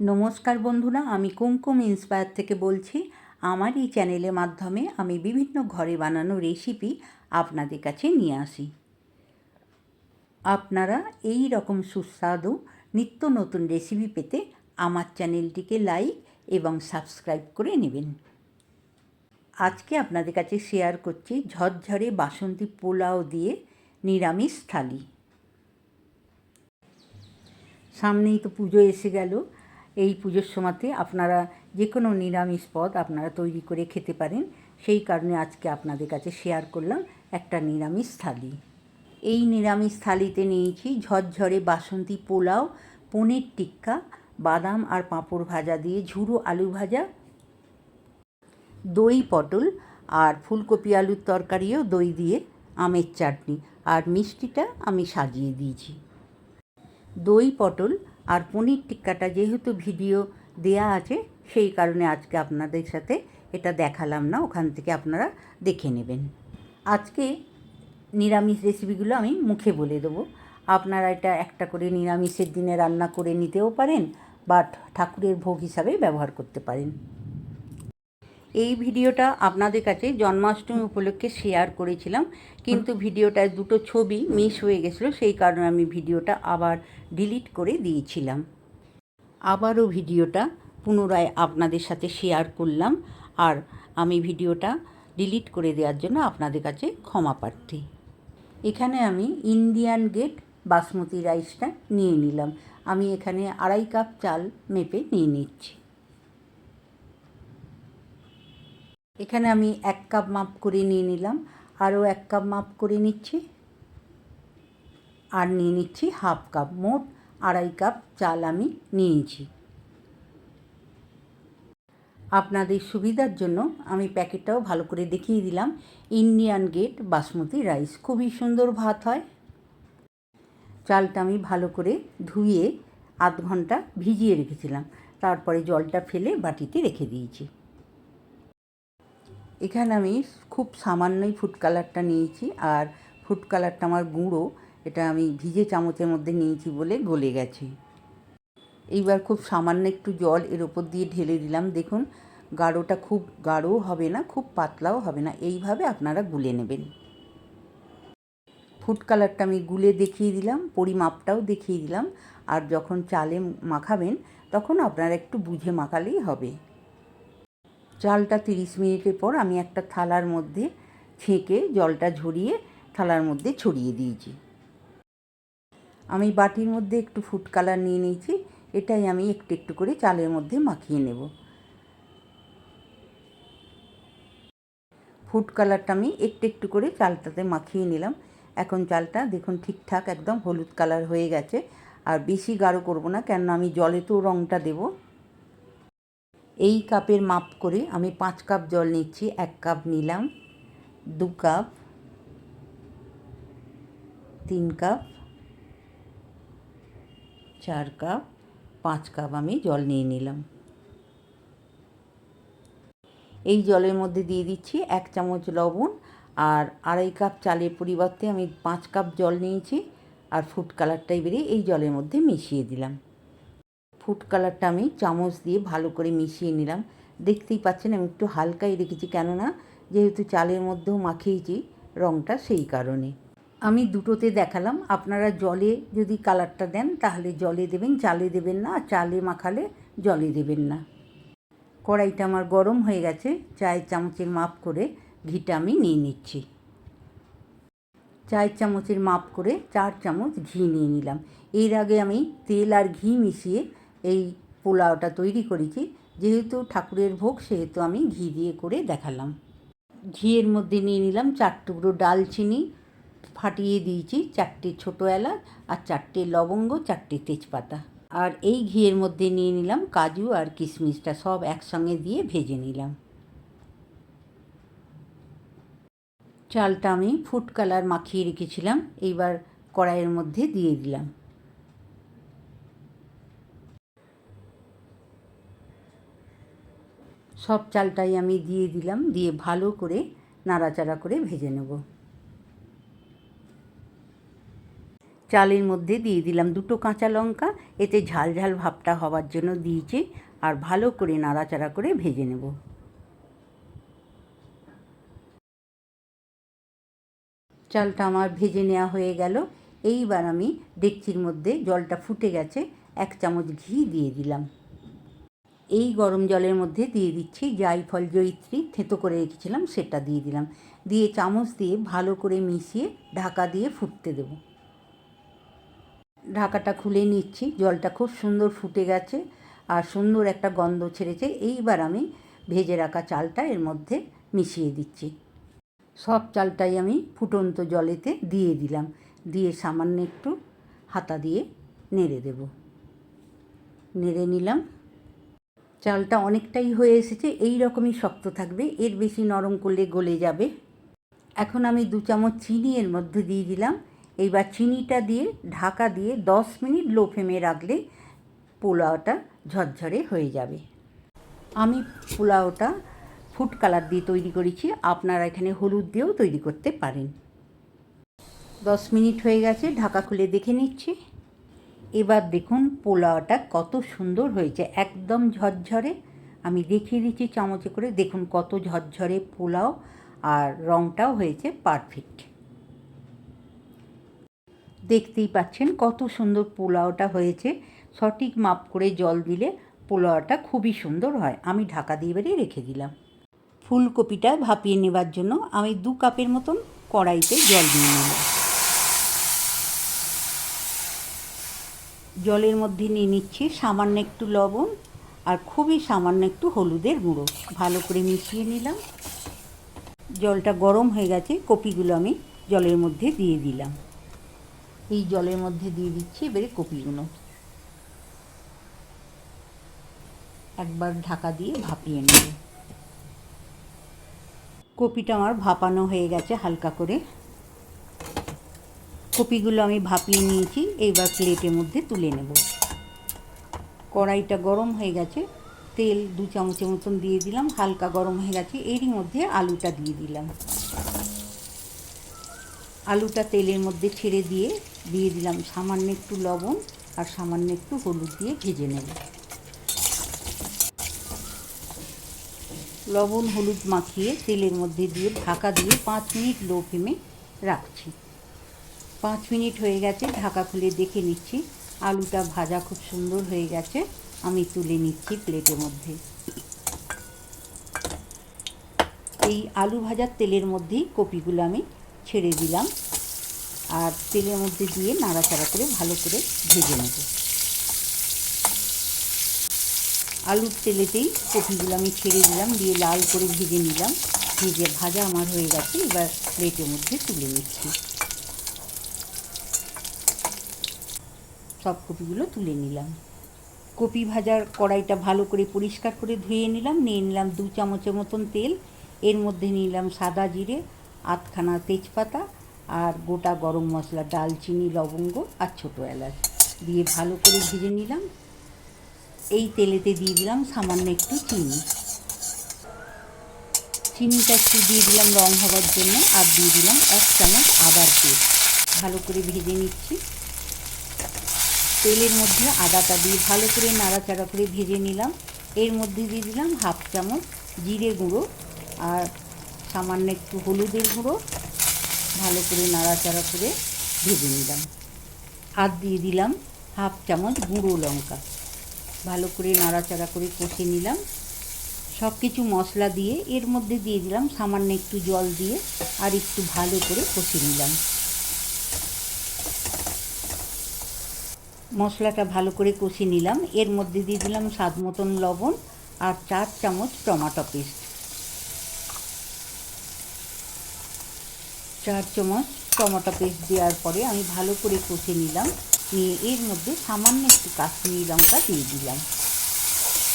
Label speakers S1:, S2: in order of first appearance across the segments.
S1: নমস্কার বন্ধুরা, আমি কুমকুম ইন্সপায়ার থেকে বলছি। আমার এই চ্যানেলের মাধ্যমে আমি বিভিন্ন ঘরে বানানো রেসিপি আপনাদের কাছে নিয়ে আসি। আপনারা এই রকম সুস্বাদু নিত্য নতুন রেসিপি পেতে আমার চ্যানেলটিকে লাইক এবং সাবস্ক্রাইব করে নেবেন। আজকে আপনাদের কাছে শেয়ার করছি ঝরঝরে বাসন্তী পোলাও দিয়ে নিরামিষ থালি। সামনেই তো পুজো এসে গেল। এই পুজোর সময়তে আপনারা যে কোনো নিরামিষ পদ আপনারা তৈরি করে খেতে পারেন। সেই কারণে আজকে আপনাদের কাছে শেয়ার করলাম একটা নিরামিষ থালি। এই নিরামিষ থালিতে নিয়েছি ঝরঝরে বাসন্তী পোলাও, পনির টিক্কা, বাদাম আর পাঁপড় ভাজা দিয়ে ঝুরো আলু ভাজা, দই পটল আর ফুলকপি আলুর তরকারিও দই দিয়ে আমের চাটনি। আর মিষ্টিটা আমি সাজিয়ে দিয়েছি। দই পটল আর পনির টিক্কাটা যেহেতু ভিডিও দেয়া আছে, সেই কারণে আজকে আপনাদের সাথে এটা দেখালাম না, ওখান থেকে আপনারা দেখে নেবেন। আজকে নিরামিষ রেসিপিগুলো আমি মুখে বলে দেবো। আপনারা এটা একটা করে নিরামিষের দিনে রান্না করে নিতেও পারেন বা ঠাকুরের ভোগ হিসাবে ব্যবহার করতে পারেন। এই ভিডিওটা আপনাদের কাছে জন্মাষ্টমী উপলক্ষে শেয়ার করেছিলাম। কিন্তু ভিডিওটায় দুটো ছবি মিস হয়ে গেছিল, সেই কারণে আমি ভিডিওটা আবার ডিলিট করে দিয়েছিলাম। আবারও ভিডিওটা পুনরায় আপনাদের সাথে শেয়ার করলাম আর আমি ভিডিওটা ডিলিট করে দেওয়ার জন্য আপনাদের কাছে ক্ষমা প্রার্থী। এখানে আমি ইন্ডিয়ান গেট বাসমতি রাইসটা নিয়ে নিলাম। আমি এখানে আড়াই কাপ চাল মেপে নিয়ে নিচ্ছি। এখানে আমি এক কাপ মাপ করে নিয়ে নিলাম। আরও এক কাপ মাপ করে নিচ্ছি। আর নিয়ে নিচ্ছি হাফ কাপ, মোট আড়াই কাপ চাল আমি নিয়েছি। আপনাদের সুবিধার জন্য আমি প্যাকেটটাও ভালো করে দেখিয়ে দিলাম। ইন্ডিয়ান গেট বাসমতি রাইস, খুবই সুন্দর ভাত হয়। চালটা আমি ভালো করে ধুয়ে আধ ঘণ্টা ভিজিয়ে রেখেছিলাম। তারপরে জলটা ফেলে বাটিতে রেখে দিয়েছি। এখানে আমি খুব সামান্যই ফুড কালারটা নিয়েছি, আর ফুড কালারটা আমার গুঁড়ো, এটা আমি ভিজে চামচের মধ্যে নিয়েছি বলে গলে গেছে। এইবার খুব সামান্য একটু জল এর ওপর দিয়ে ঢেলে দিলাম। দেখুন, গাঢ়টা খুব গাঢ়ও হবে না, খুব পাতলাও হবে না। এইভাবে আপনারা গুলে নেবেন। ফুড কালারটা আমি গুলে দেখিয়ে দিলাম, পরিমাপটাও দেখিয়ে দিলাম, আর যখন চালে মাখাবেন, তখন আপনারা একটু বুঝে মাখালেই হবে। চালটা তিরিশ মিনিটের পর আমি একটা থালার মধ্যে ছেঁকে জলটা ঝরিয়ে থালার মধ্যে ছড়িয়ে দিয়েছি। আমি বাটির মধ্যে একটু ফুড কালার নিয়ে নিয়েছি, এটাই আমি একটু একটু করে চালের মধ্যে মাখিয়ে নেব। ফুড কালারটা আমি একটু একটু করে চালটাতে মাখিয়ে নিলাম। এখন চালটা দেখুন ঠিকঠাক একদম হলুদ কালার হয়ে গেছে, আর বেশি গাঢ় করব না কেন আমি জলে তো রঙটা দেবো। এই কাপের মাপ করে আমি পাঁচ কাপ জল নিচ্ছি, এক কাপ নিলাম, দু কাপ, তিন কাপ, চার কাপ, পাঁচ কাপ আমি জল নিয়ে নিলাম। এই জলের মধ্যে দিয়ে দিচ্ছি এক চামচ লবণ আর আড়াই কাপ চালের পরিবর্তে আমি পাঁচ কাপ জল নিয়েছি আর ফুড কালারটাই বেরিয়ে এই জলের মধ্যে মিশিয়ে দিলাম। ফুড কালারটা আমি চামচ দিয়ে ভালো করে মিশিয়ে নিলাম। দেখতেই পাচ্ছেন, আমি একটু হালকাই রেখেছি, কেননা যেহেতু চালের মধ্যেও মাখিয়েছি রঙটা সেই কারণে। আমি দুটোতে দেখালাম, আপনারা জলে যদি কালারটা দেন, তাহলে জলে দেবেন, চালে দেবেন না চালে মাখালে জলে দেবেন না। কড়াইটা আমার গরম হয়ে গেছে, চায়ের চামচের মাপ করে ঘিটা আমি নিয়ে নিচ্ছি। চায়ের চামচের মাপ করে চার চামচ ঘি নিয়ে নিলাম। এর আগে আমি তেল আর ঘি মিশিয়ে এই পোলাওটা তৈরি করেছি। যেহেতু ঠাকুরের ভোগ, সেহেতু আমি ঘি দিয়ে করে দেখালাম। ঘিয়ের মধ্যে নিয়ে নিলাম চার টুকরো ডালচিনি, ফাটিয়ে দিয়েছি চারটে ছোটো এলাচ আর চারটে লবঙ্গ, চারটে তেজপাতা। আর এই ঘিয়ের মধ্যে নিয়ে নিলাম কাজু আর কিশমিশটা সব একসঙ্গে দিয়ে ভেজে নিলাম। চালটা আমি ফুড কালার মাখিয়ে রেখেছিলাম, এইবার কড়াইয়ের মধ্যে দিয়ে দিলাম। সব চালটাই আমি দিয়ে দিলাম, দিয়ে ভালো করে নাড়াচাড়া করে ভেজে নেব। চালের মধ্যে দিয়ে দিলাম দুটো কাঁচা লঙ্কা, এতে ঝাল ঝাল ভাবটা হওয়ার জন্য দিয়েছি, আর ভালো করে নাড়াচাড়া করে ভেজে নেব। চালটা আমার ভেজে নেওয়া হয়ে গেল। এইবার আমি ডেকচির মধ্যে জলটা ফুটে গেছে, এক চামচ ঘি দিয়ে দিলাম। এই গরম জলের মধ্যে দিয়ে দিচ্ছি জাইফল জয়িত্রী, থেতো করে রেখেছিলাম, সেটা দিয়ে দিলাম। দিয়ে চামচ দিয়ে ভালো করে মিশিয়ে ঢাকা দিয়ে ফুটতে দেব। ঢাকাটা খুলে নিচ্ছি, জলটা খুব সুন্দর ফুটে গেছে আর সুন্দর একটা গন্ধ ছেড়েছে। এইবার আমি ভেজে রাখা চালটা এর মধ্যে মিশিয়ে দিচ্ছি। সব চালটাই আমি ফুটন্ত জলেতে দিয়ে দিলাম। দিয়ে সামান্য একটু হাতা দিয়ে নেড়ে দেব। নেড়ে নিলাম। চালটা অনেকটাই হয়ে এসেছে, এই রকমই শক্ত থাকবে, এর বেশি নরম করলে গলে যাবে। এখন আমি দু চামচ চিনি এর মধ্যে দিয়ে দিলাম, এইবার চিনিটা দিয়ে ঢাকা দিয়ে দশ মিনিট লো ফ্লেমে রাখলে পোলাওটা ঝরঝরে হয়ে যাবে। আমি পোলাওটা ফুড কালার দিয়ে তৈরি করেছি, আপনারা এখানে হলুদ দিয়েও তৈরি করতে পারেন। দশ মিনিট হয়ে গেছে, ঢাকা খুলে দেখে নিচ্ছি। এবার দেখুন পোলাওটা কত সুন্দর হয়েছে, একদম ঝরঝরে। আমি দেখিয়ে দিচ্ছি চামচে করে, দেখুন কত ঝরঝরে পোলাও আর রঙটাও হয়েছে পারফেক্ট দেখতেই পাচ্ছেন কত সুন্দর পোলাওটা হয়েছে। সঠিক মাপ করে জল দিলে পোলাওটা খুবই সুন্দর হয়। আমি ঢাকা দিয়ে বেরিয়ে রেখে দিলাম। ফুলকপিটা ভাপিয়ে নেবার জন্য আমি দু কাপের মতন কড়াইতে জল দিয়ে নিলাম। জলের মধ্যে নিয়ে নিচ্ছি, সামান্য একটু লবণ আর খুবই সামান্য একটু হলুদের গুঁড়ো। ভালো করে মিশিয়ে নিলাম। জলটা গরম হয়ে গেছে, কপিগুলো আমি জলের মধ্যে দিয়ে দিলাম। এই জলের মধ্যে দিয়ে দিচ্ছি এবারে কপিগুলো। একবার ঢাকা দিয়ে ভাপিয়ে নেব। কপিটা আমার ভাপানো হয়ে গেছে হালকা করে। কপিগুলো আমি ভাপিয়ে নিয়েছি, এইবার প্লেটের মধ্যে তুলে নেব। কড়াইটা গরম হয়ে গেছে, তেল দু চামচের মতন দিয়ে দিলাম, হালকা গরম হয়ে গেছে, এরই মধ্যে আলুটা দিয়ে দিলাম। আলুটা তেলের মধ্যে ছেড়ে দিয়ে দিয়ে দিলাম সামান্য একটু লবণ আর সামান্য একটু হলুদ দিয়ে ভেজে নেব। লবণ হলুদ মাখিয়ে তেলের মধ্যে দিয়ে ঢাকা দিয়ে পাঁচ মিনিট লো ফ্লেমে রাখছি। পাঁচ মিনিট হয়ে গেছে, ঢাকা খুলে দেখে নিচ্ছি। আলুটা ভাজা খুব সুন্দর হয়ে গেছে। আমি তুলে নিচ্ছি প্লেটের মধ্যে। এই আলু ভাজার তেলের মধ্যেই কপিগুলো আমি ছেড়ে দিলাম। আর তেলের মধ্যে দিয়ে নাড়াচাড়া করে ভালো করে ভেজে নেব। আলুর তেলেতেই কপিগুলো আমি ছেড়ে দিলাম, দিয়ে লাল করে ভেজে নিলাম। ভেজে ভাজা আমার হয়ে গেছে, এবার প্লেটের মধ্যে তুলে নিচ্ছি। সব কপিগুলো তুলে নিলাম। কপি ভাজার কড়াইটা ভালো করে পরিষ্কার করে ধুয়ে নিলাম, নিয়ে নিলাম দু চামচের মতন তেল, এর মধ্যে নিলাম সাদা জিরে, আধখানা তেজপাতা আর গোটা গরম মশলা, ডালচিনি, লবঙ্গ আর ছোটো এলাচ দিয়ে ভালো করে ভেজে নিলাম। এই তেলেতে দিয়ে দিলাম সামান্য একটু চিনি। চিনিটা একটু দিয়ে দিলাম রং হওয়ার জন্য আর দিয়ে দিলাম এক চামচ আদার পেস্ট ভালো করে ভেজে নিচ্ছি। তেলের মধ্যে আদাটা দিয়ে ভালো করে নাড়াচাড়া করে ভেজে নিলাম। এর মধ্যে দিয়ে দিলাম হাফ চামচ জিরে গুঁড়ো আর সামান্য একটু হলুদের গুঁড়ো। ভালো করে নাড়াচাড়া করে ভেজে নিলাম। আর দিয়ে দিলাম হাফ চামচ গুঁড়ো লঙ্কা। ভালো করে নাড়াচাড়া করে কষে নিলাম। সব কিছু মশলা দিয়ে এর মধ্যে দিয়ে দিলাম সামান্য একটু জল দিয়ে আর একটু ভালো করে কষে নিলাম। মশলাটা ভালো করে কষে নিলাম। এর মধ্যে দিয়ে দিলাম স্বাদ মতন লবণ আর চার চামচ টমাটো পেস্ট। চার চামচ টমাটো পেস্ট দেওয়ার পরে আমি ভালো করে কষে নিলাম। নিয়ে এর মধ্যে সামান্য একটু কাশ্মীরি লঙ্কা দিয়ে দিলাম।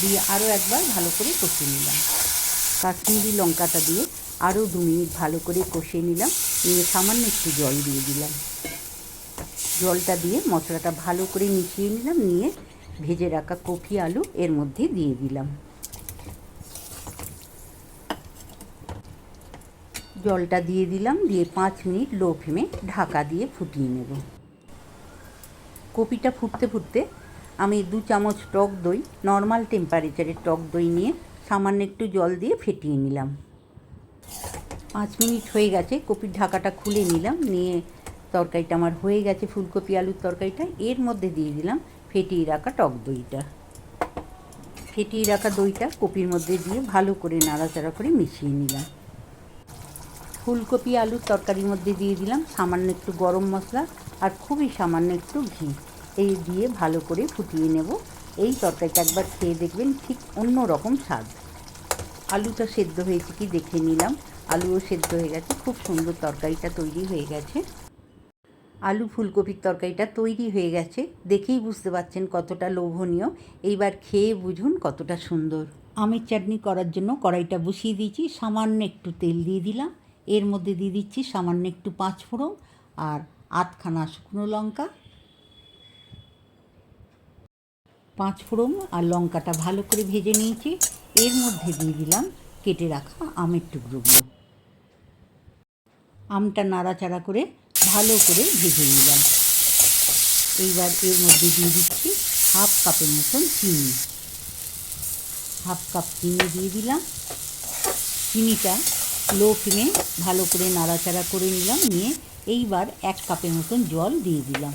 S1: দিয়ে আরও একবার ভালো করে কষে নিলাম। কাশ্মীরি লঙ্কাটা দিয়ে আরও দু মিনিট ভালো করে কষে নিলাম। নিয়ে সামান্য একটু জল দিয়ে দিলাম। জলটা দিয়ে মশলাটা ভালো করে মিশিয়ে নিলাম, নিয়ে ভেজে রাখা কপি আলু এর মধ্যে দিয়ে দিলাম। জলটা দিয়ে দিলাম, দিয়ে পাঁচ মিনিট লো ফ্লেমে ঢাকা দিয়ে ফুটিয়ে নেব। কপিটা ফুটতে ফুটতে আমি দু চামচ টক দই নর্মাল টেম্পারেচারের টক দই নিয়ে সামান্য একটু জল দিয়ে ফেটিয়ে নিলাম। পাঁচ মিনিট হয়ে গেছে, কপির ঢাকাটা খুলে নিলাম, নিয়ে তরকারিটা আমার হয়ে গেছে, ফুলকপি, আলুর তরকারিটা। এর মধ্যে দিয়ে দিলাম ফেটিয়ে রাখা টক দইটা। ফেটিয়ে রাখা দইটা কপির মধ্যে দিয়ে ভালো করে নাড়াচাড়া করে মিশিয়ে নিলাম। ফুলকপি, আলুর তরকারির মধ্যে দিয়ে দিলাম সামান্য একটু গরম মশলা আর খুবই সামান্য একটু ঘি। এই দিয়ে ভালো করে ফুটিয়ে নেব। এই তরকারিটা একবার খেয়ে দেখবেন ঠিক অন্য রকম স্বাদ। আলুটা সেদ্ধ হয়েছে কি দেখে নিলাম। আলুও সেদ্ধ হয়ে গেছে, খুব সুন্দর তরকারিটা তৈরি হয়ে গেছে। আলু ফুলকপির তরকারিটা তৈরি হয়ে গেছে। দেখেই বুঝতে পারছেন কতটা লোভনীয়। এইবার খেয়ে বুঝুন কতটা সুন্দর। আমের চাটনি করার জন্য কড়াইটা বসিয়ে দিয়েছি, সামান্য একটু তেল দিয়ে দিলাম। এর মধ্যে দিয়ে দিচ্ছি সামান্য একটু পাঁচ ফোড়ন আর আধখানা শুকনো লঙ্কা। পাঁচ ফোড়ন আর লঙ্কাটা ভালো করে ভেজে নিয়েছি। এর মধ্যে দিয়ে দিলাম কেটে রাখা আমের টুকরোগুলো। আমটা নাড়াচাড়া করে ভালো করে ভেজে নিলাম। এইবার এর মধ্যে দিয়ে দিচ্ছি হাফ কাপের মতন চিনি। হাফ কাপ চিনি দিয়ে দিলাম। চিনিটা লো ফ্লেমে ভালো করে নাড়াচাড়া করে নিলাম। নিয়ে এইবার এক কাপের মতন জল দিয়ে দিলাম।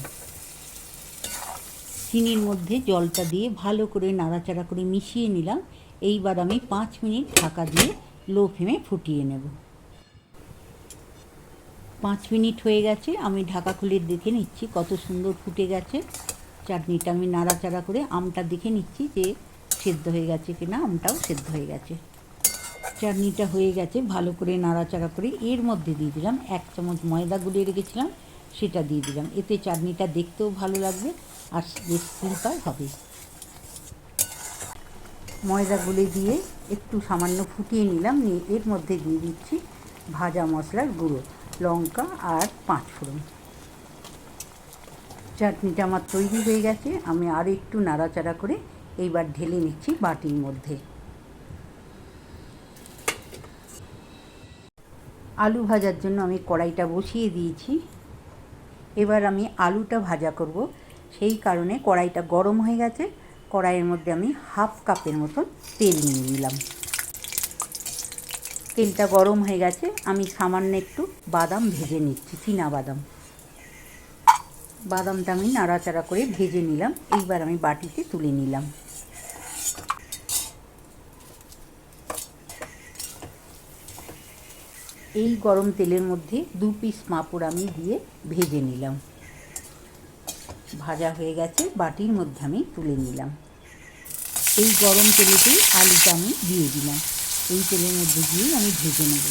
S1: চিনির মধ্যে জলটা দিয়ে ভালো করে নাড়াচাড়া করে মিশিয়ে নিলাম। এইবার আমি পাঁচ মিনিট ঢাকা দিয়ে লো ফ্লেমে ফুটিয়ে নেব। পাঁচ মিনিট হয়ে গেছে, আমি ঢাকা খুলে দেখে নিচ্ছি কত সুন্দর ফুটে গেছে। চাটনিটা আমি নাড়াচাড়া করে আমটা দেখে নিচ্ছি যে সেদ্ধ হয়ে গেছে কিনা, আমটাও সেদ্ধ হয়ে গেছে। চাটনিটা হয়ে গেছে, ভালো করে নাড়াচাড়া করে এর মধ্যে দিয়ে দিলাম এক চামচ ময়দা গুলিয়ে রেখেছিলাম, সেটা দিয়ে দিলাম। এতে চাটনিটা দেখতেও ভালো লাগবে আর বেশ ফুলকার হবে। ময়দা গুলে দিয়ে একটু সামান্য ফুটিয়ে নিলাম, নিয়ে এর মধ্যে দিয়ে দিচ্ছি ভাজা মশলার গুঁড়ো। লঙ্কা আর পাঁচ ফোড়ন। চাটনিটা আমার তৈরি হয়ে গেছে, আমি আর একটু নাড়াচাড়া করে এইবার ঢেলে নিচ্ছি বাটির মধ্যে। আলু ভাজার জন্য আমি কড়াইটা বসিয়ে দিয়েছি। এবার আমি আলুটা ভাজা করব, সেই কারণে কড়াইটা গরম হয়ে গেছে। কড়াইয়ের মধ্যে আমি হাফ কাপের মতন তেল নিয়ে নিলাম। তেলটা গরম হয়ে গেছে, আমি সামান্য একটু বাদাম ভেজে নিচ্ছি, চীনা বাদাম। বাদামটা আমি নাড়াচাড়া করে ভেজে নিলাম, এইবার আমি বাটিতে তুলে নিলাম। এই গরম তেলের মধ্যে দু পিস মাপুর আমি দিয়ে ভেজে নিলাম। ভাজা হয়ে গেছে, বাটির মধ্যে আমি তুলে নিলাম। এই গরম তেলেতেই আলুটা আমি দিয়ে দিলাম। এই তেলের মধ্যে দিয়ে আমি ভেজে নেব।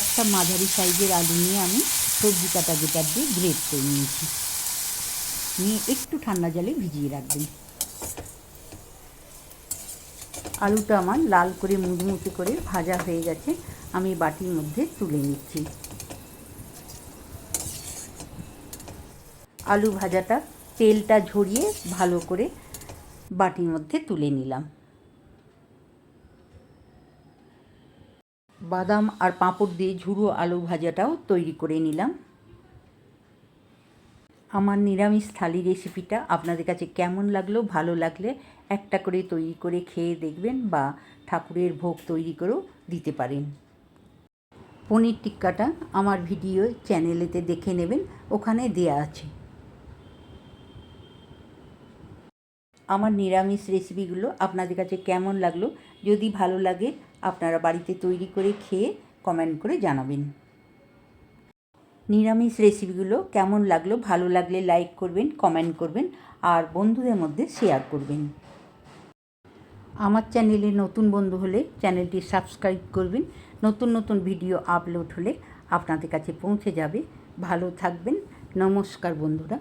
S1: একটা মাঝারি সাইজের আলু নিয়ে আমি সবজি কাটা যেটা দিয়ে গ্রেট করে নিয়েছি। নিয়ে একটু ঠান্ডা জলে ভিজিয়ে রাখবেন। আলুটা আমার লাল করে মুচমুচে করে ভাজা হয়ে গেছে, আমি বাটির মধ্যে তুলে নিচ্ছি। আলু ভাজাটা তেলটা ঝরিয়ে ভালো করে বাটির মধ্যে তুলে নিলাম। বাদাম আর পাঁপড় দিয়ে ঝুড়ো আলু ভাজাটাও তৈরি করে নিলাম। আমার নিরামিষ থালি রেসিপিটা আপনাদের কাছে কেমন লাগল, ভালো লাগলে একটা করে তৈরি করে খেয়ে দেখবেন বা ঠাকুরের ভোগ তৈরি করেও দিতে পারেন। পনির টিক্কাটা আমার ভিডিও চ্যানেলেতে দেখে নেবেন, ওখানে দেয়া আছে। আমার নিরামিষ রেসিপিগুলো আপনাদের কাছে কেমন লাগল? যদি ভালো লাগে, আপনারা বাড়িতে তৈরি করে খেয়ে কমেন্ট করে জানাবেন। নিরামিষ রেসিপিগুলো কেমন লাগল? ভালো লাগলে লাইক করবেন কমেন্ট করবেন, আর বন্ধুদের মধ্যে শেয়ার করবেন। আমার চ্যানেলে নতুন বন্ধু হলে চ্যানেলটি সাবস্ক্রাইব করবেন। নতুন নতুন ভিডিও আপলোড হলে আপনাদের কাছে পৌঁছে যাবে। ভালো থাকবেন। নমস্কার বন্ধুরা।